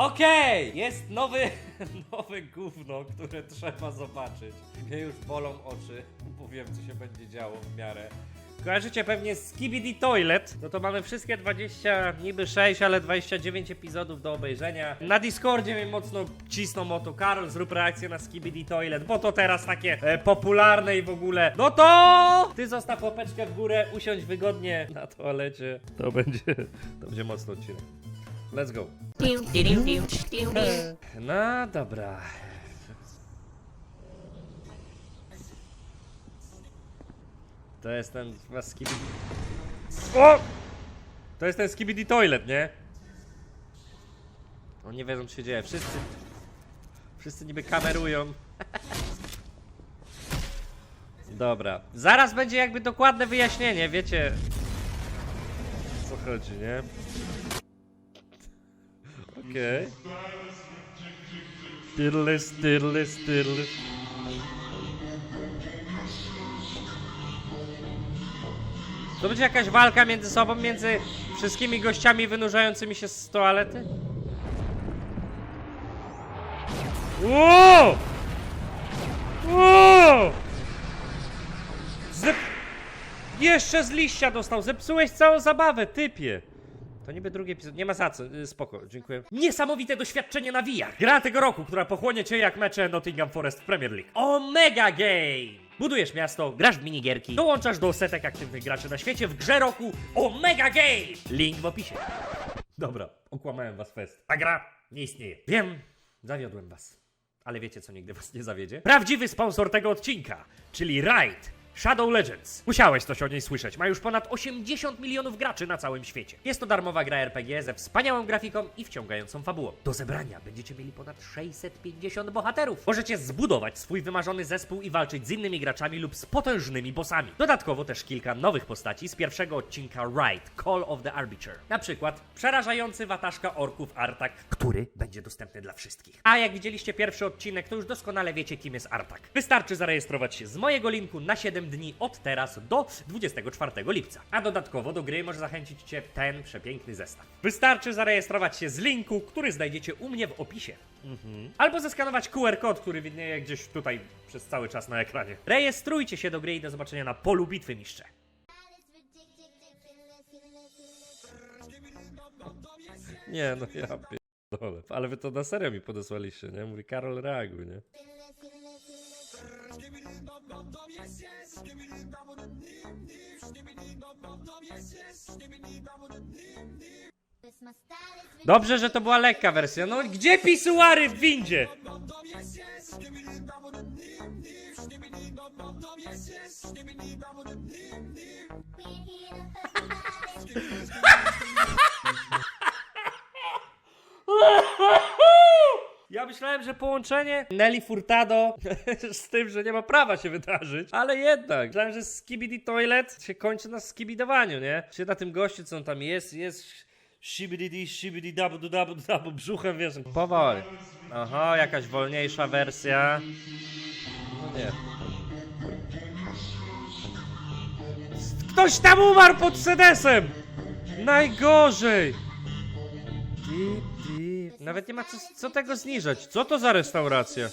Okej, jest nowy, nowe gówno, które trzeba zobaczyć. Mnie już bolą oczy, bo wiem co się będzie działo w miarę. Kojarzycie pewnie Skibidi Toilet? No to mamy wszystkie 20, niby 6, ale 29 epizodów do obejrzenia. Na Discordzie mnie mocno cisną o to. Karol, zrób reakcję na Skibidi Toilet, bo to teraz takie e, popularne i w ogóle. No to ty zostaw łapeczkę w górę, usiądź wygodnie na toalecie. To będzie, to będzie mocno odcinek. Let's go. No dobra. To jest ten chyba skibidi... O! To jest ten skibidi toilet, nie? Oni nie wiedzą co się dzieje. Wszyscy... Wszyscy niby kamerują. Dobra. Zaraz będzie jakby dokładne wyjaśnienie, wiecie... Co chodzi, nie? Okej. Tyrlys, tyrlys, tyrlys. To będzie jakaś walka między sobą, między wszystkimi gościami wynurzającymi się z toalety? Wow! Wow! Zep... Jeszcze z liścia dostał, zepsułeś całą zabawę, typie. To niby drugi epizod, nie ma za co, y, spoko, dziękuję. Niesamowite doświadczenie na VR. Gra tego roku, która pochłonie cię jak mecze Nottingham Forest w Premier League. Omega Game! Budujesz miasto, grasz w minigierki, dołączasz do setek aktywnych graczy na świecie w grze roku Omega Game! Link w opisie. Dobra, okłamałem was fest. Ta gra nie istnieje. Wiem, zawiodłem was. Ale wiecie, co nigdy was nie zawiedzie? Prawdziwy sponsor tego odcinka, czyli Riot. Shadow Legends. Musiałeś coś o niej słyszeć. Ma już ponad 80 milionów graczy na całym świecie. Jest to darmowa gra RPG ze wspaniałą grafiką i wciągającą fabułą. Do zebrania będziecie mieli ponad 650 bohaterów. Możecie zbudować swój wymarzony zespół i walczyć z innymi graczami lub z potężnymi bossami. Dodatkowo też kilka nowych postaci z pierwszego odcinka Riot Call of the Arbiter. Na przykład przerażający wataszka orków Artak, który będzie dostępny dla wszystkich. A jak widzieliście pierwszy odcinek, to już doskonale wiecie, kim jest Artak. Wystarczy zarejestrować się z mojego linku na 7 dni od teraz do 24 lipca. A dodatkowo do gry może zachęcić Cię ten przepiękny zestaw. Wystarczy zarejestrować się z linku, który znajdziecie u mnie w opisie. Mhm. Albo zeskanować QR kod, który widnieje gdzieś tutaj przez cały czas na ekranie. Rejestrujcie się do gry i do zobaczenia na polu bitwy mistrze. Nie, no ja pierdolę. Ale wy to na serio mi podesłaliście, nie? Mówi Karol reaguj, nie? Dobrze, że to była lekka wersja. No gdzie pisuary w windzie? Ja myślałem, że połączenie Nelly Furtado z tym, że nie ma prawa się wydarzyć, ale jednak. Myślałem, że Skibidi Toilet się kończy na skibidowaniu, nie? Czy na tym gościu, co on tam jest, jest shibidi shibidi dabu dabu dabu brzuchem, wiesz. Powoli. Aha, jakaś wolniejsza wersja. No nie. Ktoś tam umarł pod sedesem! Najgorzej! Nawet nie ma co, co tego zniżać. Co to za restauracja?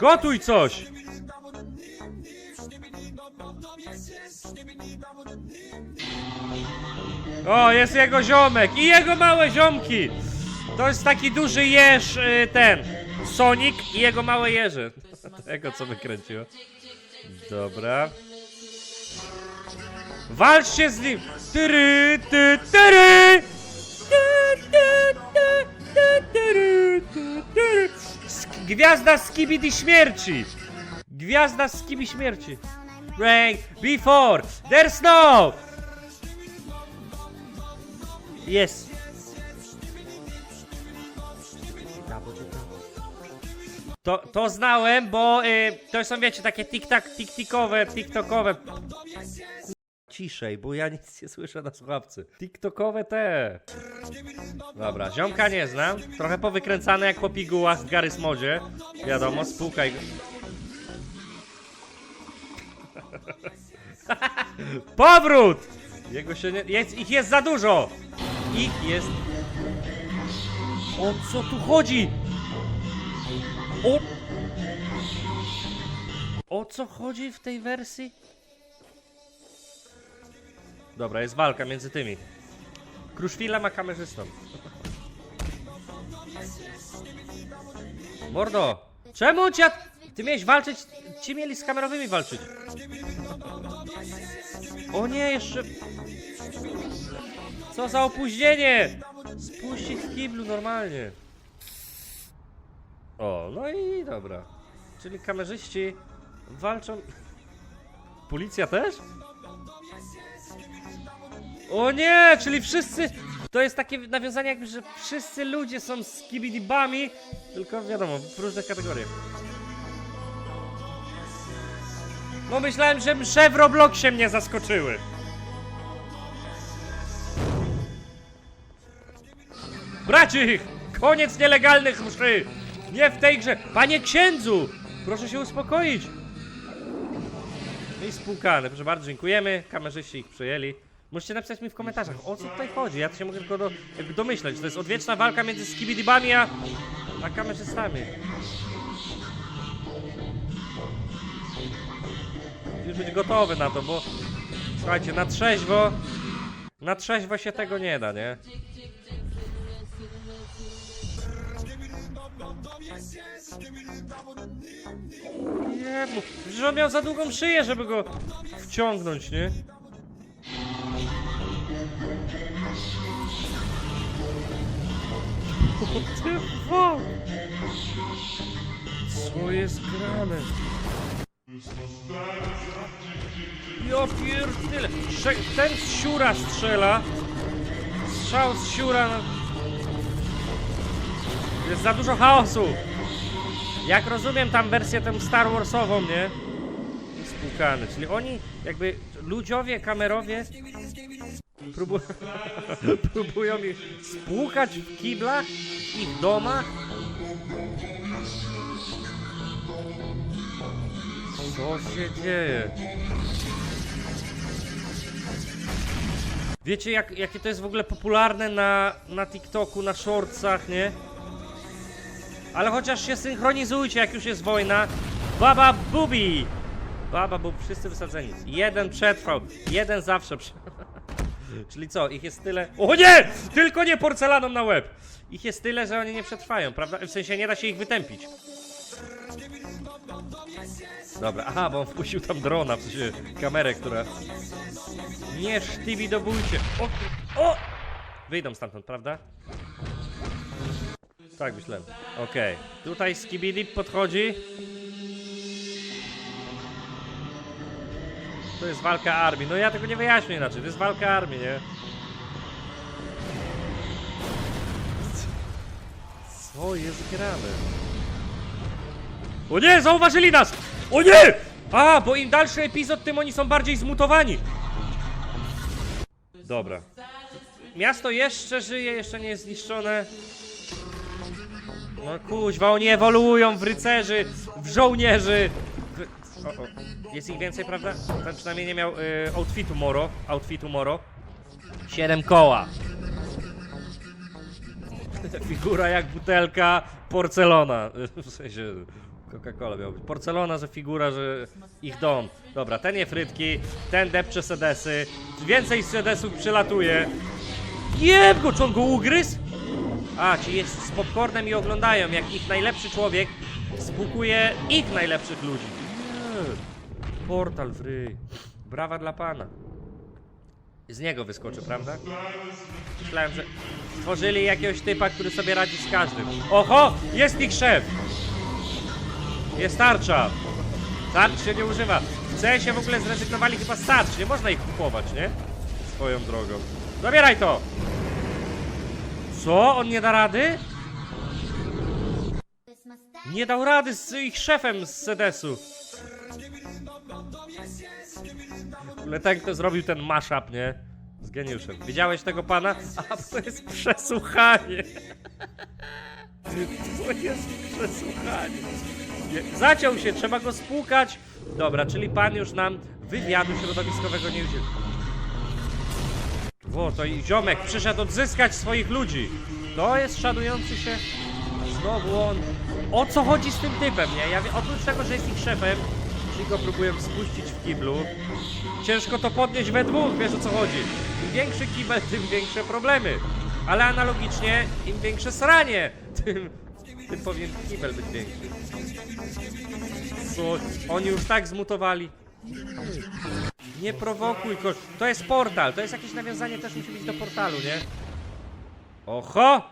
Gotuj coś! O, jest jego ziomek i jego małe ziomki! To jest taki duży jeż, y, ten. Sonic i jego małe jeże. Tego co wykręciło. Dobra. Walczcie z nim! Tyry, ty, tyry! Gwiazda Skibidi śmierci! Gwiazda Skibi śmierci! Rank before! There's no! Yes! To, to znałem, bo y, to są, wiecie, takie tik-tak, tik-tikowe, tiktokowe Ciszej, bo ja nic nie słyszę na słuchawce. TikTokowe te. Dobra, ziomka nie znam. Trochę powykręcane jak po pigułach w Garys Modzie. Wiadomo, spłukaj go. Powrót! Jego się nie... Jest, ich jest za dużo! Ich jest... O co tu chodzi? O... O co chodzi w tej wersji? Dobra, jest walka między tymi. Kruszwilem a kamerzystą. Mordo! Czemu cię... Ty miałeś walczyć... Ci mieli z kamerowymi walczyć. O nie, jeszcze... Co za opóźnienie! Spuścić w kiblu normalnie. O, no i dobra. Czyli kamerzyści walczą... Policja też? O nie, czyli wszyscy... To jest takie nawiązanie jakby, że wszyscy ludzie są z kibidibami, tylko wiadomo, w różnych kategoriach. No myślałem, że msze w Robloxie mnie zaskoczyły. Braci! Koniec nielegalnych mszy! Nie w tej grze! Panie księdzu! Proszę się uspokoić! No i spłukane, proszę bardzo, dziękujemy. Kamerzyści ich przyjęli. Możecie napisać mi w komentarzach, o co tutaj chodzi. Ja to się mogę tylko do, jakby domyśleć. To jest odwieczna walka między skibidibami a, kamerzystami. Musisz być gotowy na to, bo słuchajcie, na trzeźwo, na trzeźwo się tego nie da, nie? Nie, bo przecież on miał za długą szyję, żeby go wciągnąć, nie? What the fuck? Co jest grane? Ja pierdyle. Ten z siura strzela. Strzał z siura. No. Jest za dużo chaosu. Jak rozumiem tam wersję tę Star Warsową, nie? Spłukany. Czyli oni jakby ludziowie, kamerowie próbu próbują ich spłukać w kiblach, w domach. Co się dzieje? Wiecie, jak, jakie to jest w ogóle popularne na, na TikToku, na shortsach, nie? Ale chociaż się synchronizujcie, jak już jest wojna. Baba Bubi! Baba Bub, wszyscy wysadzeni. Jeden przetrwał, jeden zawsze prze... Czyli co, ich jest tyle... O nie! Tylko nie porcelaną na łeb! Ich jest tyle, że oni nie przetrwają, prawda? W sensie nie da się ich wytępić. Dobra, aha, bo on wpuścił tam drona, w sensie kamerę, która... Nie sztybi do bójcie. O! o! Wyjdą stamtąd, prawda? Tak myślałem. Okej. Tutaj Skibidi podchodzi. To jest walka armii. No ja tego nie wyjaśnię inaczej. To jest walka armii, nie? Co jest grane? O nie, zauważyli nas! O nie! A, bo im dalszy epizod, tym oni są bardziej zmutowani. Dobra. Miasto jeszcze żyje, jeszcze nie jest zniszczone. No kuźwa, oni ewoluują w rycerzy, w żołnierzy. Jest ich więcej, prawda? Ten przynajmniej nie miał y, outfitu Moro. Outfitu Moro. Siedem koła. Figura jak butelka porcelona. W sensie Coca-Cola miała być. Porcelona, że figura, że ich dom. Dobra, ten je frytki, ten depcze sedesy. Więcej sedesów przylatuje. Jeb go, czy on go ugryzł? A, ci jest z popcornem i oglądają, jak ich najlepszy człowiek spłukuje ich najlepszych ludzi. Portal w ryj. Brawa dla pana. Z niego wyskoczy, prawda? Myślałem, że stworzyli jakiegoś typa, który sobie radzi z każdym. Oho! Jest ich szef! Jest tarcza! Tarcz się nie używa. W CS-ie w ogóle zrezygnowali chyba z tarcz. Nie można ich kupować, nie? Swoją drogą. Zabieraj to! Co? On nie da rady? Nie dał rady z ich szefem z Sedesu. Ale to zrobił ten mashup, nie? Z geniuszem. Widziałeś tego pana? A to jest przesłuchanie. To jest przesłuchanie. Nie, Zaciął się, trzeba go spłukać. Dobra, czyli pan już nam wywiadu środowiskowego nie udzielił. O, to i ziomek przyszedł odzyskać swoich ludzi. To jest szanujący się. Znowu on. O co chodzi z tym typem, nie? Ja oprócz tego, że jest ich szefem, go próbuję spuścić w kiblu. Ciężko to podnieść we dwóch, wiesz o co chodzi. Im większy kibel, tym większe problemy. Ale analogicznie, im większe sranie, tym, tym powinien kibel być większy. Co? Oni już tak zmutowali. Nie prowokuj ko- To jest portal, to jest jakieś nawiązanie, też musi być do portalu, nie? Oho!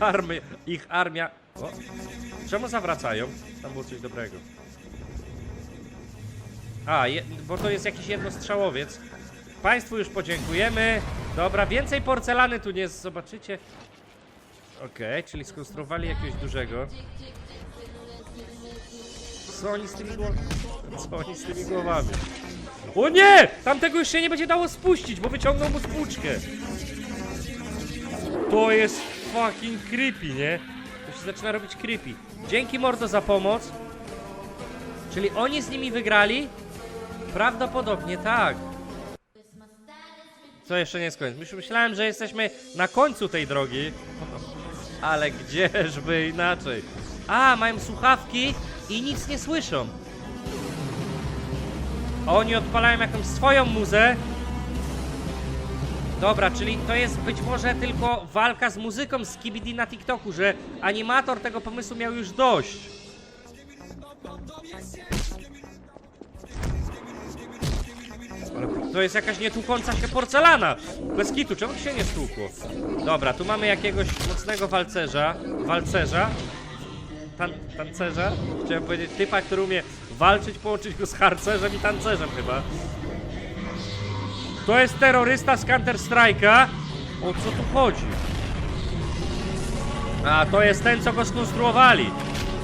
Army, ich armia. O. Czemu zawracają? Tam było coś dobrego. A, je, bo to jest jakiś jednostrzałowiec. Państwu już podziękujemy. Dobra, więcej porcelany tu nie zobaczycie. Okej, czyli skonstruowali jakiegoś dużego. Co oni z tymi głowami? Co oni z tymi głowami? O nie! Tamtego już się nie będzie dało spuścić, bo wyciągnął mu spłuczkę. To jest fucking creepy, nie? To się zaczyna robić creepy. Dzięki Mordo za pomoc. Czyli oni z nimi wygrali? Prawdopodobnie tak. Co jeszcze nie jest myślałem, że jesteśmy na końcu tej drogi. Ale gdzieżby inaczej. A, mają słuchawki i nic nie słyszą. Oni odpalają jakąś swoją muzę. Dobra, czyli to jest być może tylko walka z muzyką z Kibidi na TikToku, że animator tego pomysłu miał już dość. To jest jakaś nietłukąca się porcelana. Bez kitu, czemu się nie stłukło? Dobra, tu mamy jakiegoś mocnego walcerza. Walcerza. Tan tancerza? Chciałem powiedzieć typa, który umie walczyć, połączyć go z harcerzem i tancerzem chyba. To jest terrorysta z Counter Strike'a. O co tu chodzi? A, to jest ten, co go skonstruowali.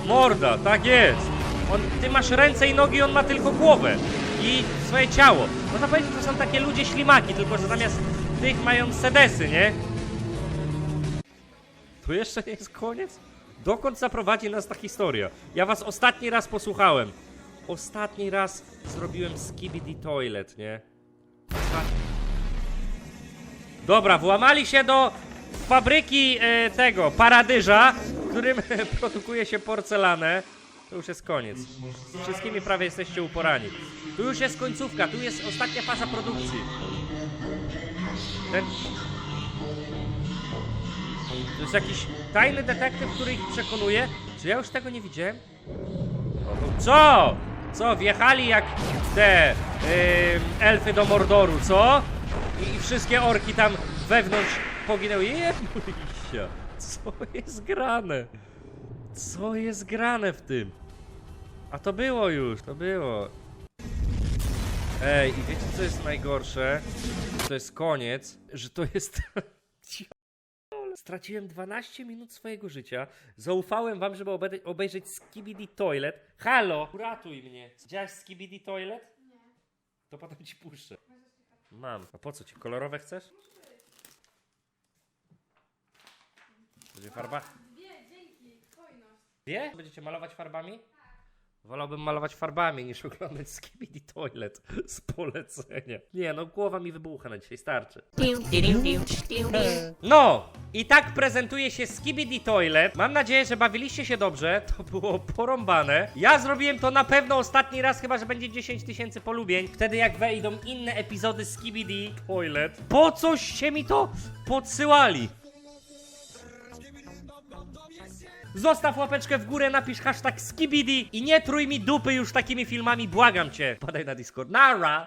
Morda, tak jest. On, ty masz ręce i nogi, on ma tylko głowę. I swoje ciało. Można powiedzieć, że są takie ludzie ślimaki, tylko że zamiast tych mają sedesy, nie? Tu jeszcze nie jest koniec? Dokąd zaprowadzi nas ta historia? Ja was ostatni raz posłuchałem. Ostatni raz zrobiłem skibidi toilet, nie? Dobra, włamali się do fabryki e, tego, paradyża, w którym produkuje się porcelanę. To już jest koniec. Z wszystkimi prawie jesteście uporani. Tu już jest końcówka, tu jest ostatnia faza produkcji. Ten... To jest jakiś tajny detektyw, który ich przekonuje. Czy ja już tego nie widziałem? Co? Co? Wjechali jak te ym, elfy do Mordoru, co? I, I wszystkie orki tam wewnątrz poginęły. Jebusia, co jest grane? Co jest grane w tym? A to było już, to było. Ej, i wiecie co jest najgorsze? To jest koniec, że to jest... Straciłem 12 minut swojego życia. Zaufałem wam, żeby obejrzeć Skibidi Toilet. Halo! Uratuj mnie. Widziałeś Skibidi Toilet? To potem ci puszczę. Mam. A po co ci? Kolorowe chcesz? Będzie farba? Dwie, dzięki, hojność. Dwie? Będziecie malować farbami? Wolałbym malować farbami niż oglądać Skibidi Toilet z polecenia. Nie no, głowa mi wybucha na dzisiaj, starczy. No! I tak prezentuje się Skibidi Toilet. Mam nadzieję, że bawiliście się dobrze. To było porąbane. Ja zrobiłem to na pewno ostatni raz, chyba że będzie 10 tysięcy polubień. Wtedy jak wejdą inne epizody Skibidi Toilet. Po coście mi to podsyłali? Zostaw łapeczkę w górę, napisz hashtag skibidi i nie trój mi dupy już takimi filmami, błagam cię. Padaj na Discord. Nara!